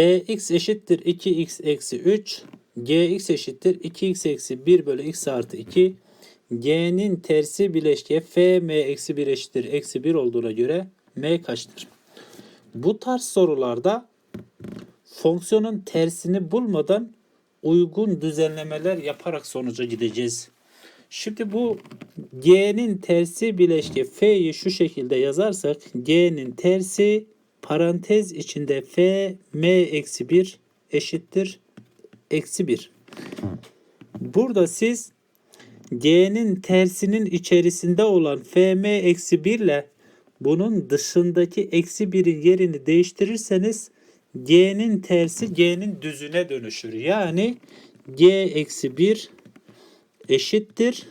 fx eşittir 2x eksi 3 gx eşittir 2x eksi 1 bölü x artı 2 g'nin tersi bileşke fm eksi 1 eşittir eksi 1 olduğuna göre m kaçtır? Bu tarz sorularda fonksiyonun tersini bulmadan uygun düzenlemeler yaparak sonuca gideceğiz. Şimdi bu g'nin tersi bileşke f'yi şu şekilde yazarsak g'nin tersi parantez içinde f m eksi 1 eşittir eksi 1. Burada siz g'nin tersinin içerisinde olan fm eksi 1 ile bunun dışındaki eksi 1'in yerini değiştirirseniz g'nin tersi g'nin düzüne dönüşür. Yani g eksi 1 eşittir.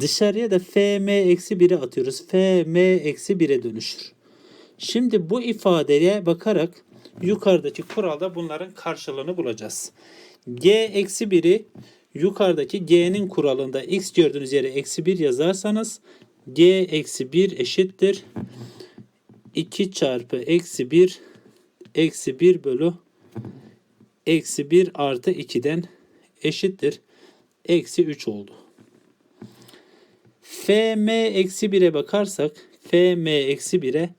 Dışarıya da fm eksi 1'i atıyoruz. fm eksi 1'e dönüşür. Şimdi bu ifadeye bakarak yukarıdaki kuralda bunların karşılığını bulacağız. g eksi 1'i yukarıdaki g'nin kuralında x gördüğünüz yere eksi 1 yazarsanız g eksi 1 eşittir 2 çarpı eksi 1 eksi 1 bölü eksi 1 artı 2'den eşittir. Eksi 3 oldu. fm eksi 1'e bakarsak fm eksi 1'e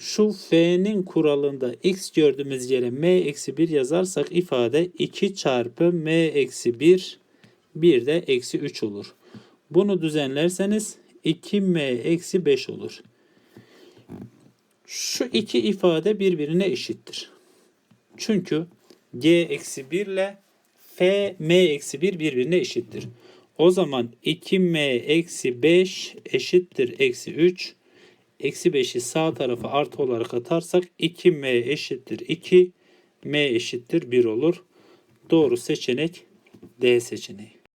şu f'nin kuralında x gördüğümüz yere m eksi 1 yazarsak ifade 2 çarpı m eksi 1 bir de eksi 3 olur. Bunu düzenlerseniz 2m eksi 5 olur. Şu iki ifade birbirine eşittir. Çünkü g eksi 1 ile f m eksi 1 birbirine eşittir. O zaman 2m eksi 5 eşittir eksi 3. Eksi 5'i sağ tarafa artı olarak atarsak 2m eşittir 2. m eşittir 1 olur. Doğru seçenek D seçeneği.